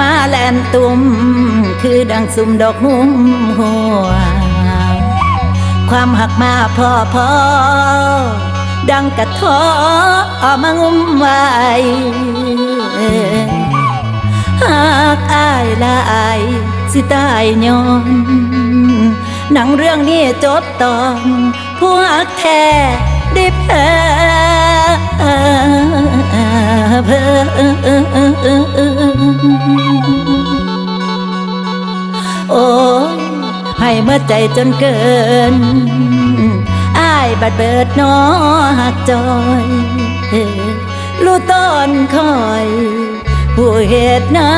มาแลนตุ่มคือดังสุมดอกหุ้มหัว ความหักมาพอพอดังกระท้ออมางุ้มไว้หากอายลายสิตายยอนหนังเรื่องนี้จบตอนผู้หักแท้ได้แพ้ เพ้อโอ้ยให้เมื่อใจจนเกินอายบัดเบิดนอหักจอยรู้ต้นคอย ผู้เหตุน้ำ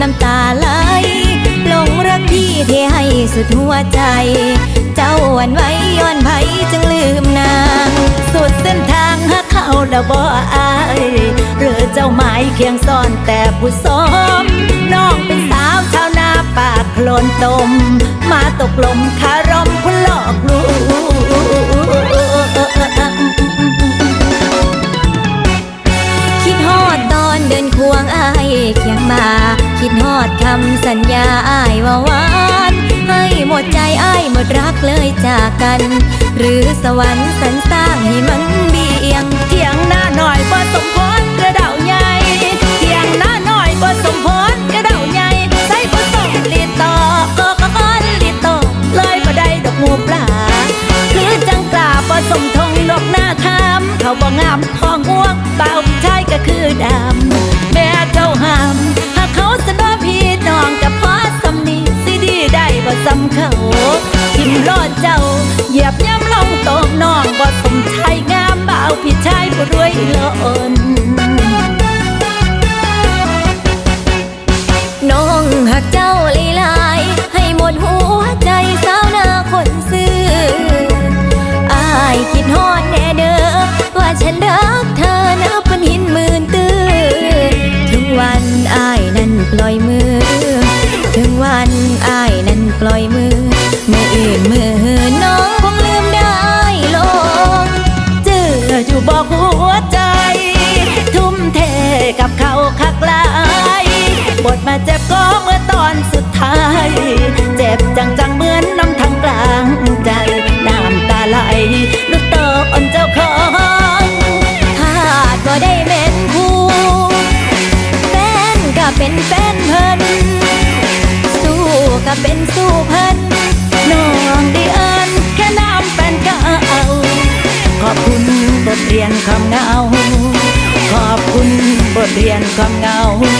น้ำตาไหลหลงรักพี่เทให้สุดหัวใจ เจ้าวันไว้ย้อนไผจึงลืมนาง สุดเส้นทางหาเขาแล้วบ่อายหรือเจ้าหมายเคียงซ่อนแต่ผู้สมน้องเป็นสาวชาวนาปากโคลนตม มาตกลมคารมผู้หลอกลวง เคียงมา คิดฮอดคำสัญญาอ้ายว่าหวาน ให้หมดใจอ้ายหมดรักเลยจากกัน หรือสวรรค์สรรสร้างให้มันเบี่ยงเถียงหน้าหน่อยบ่สมพรกระเดาใหญ่เถียงหน้าหน่อยบ่สมพรกระเดาใหญ่ใส่บ่สมลีต่อก็ก็ก้อนลีต่อเลยบ่ได้ดอกหมูปลา คือจังกลาบ่สมทงดอกหน้าคำเขาบ่งามพอ ทิมรอดเจ้า เหยียบย่ำลงโตมน้องบ่สมชายงามบ่าวพี่ชายผู้รวยล้นน้ อน้องคงลืมได้ลงเจออยู่บอกหัวใจ ทุ่มเทกับเขาคักลายบทมาเจ็บก็เมื่อตอนสุดท้าย เจ็บจังจังๆเหมือนน้ำทางกลางใจ น้ำตาไหลลุกเติบอ่อนเจ้าของถ้าก็ได้เป็นคู่แฟนก็เป็นแฟนเพิ่นสู้ก็เป็นสู้เพิ่นน้ เรียนคำเหงาขอบคุณบทเรียนคำเหงา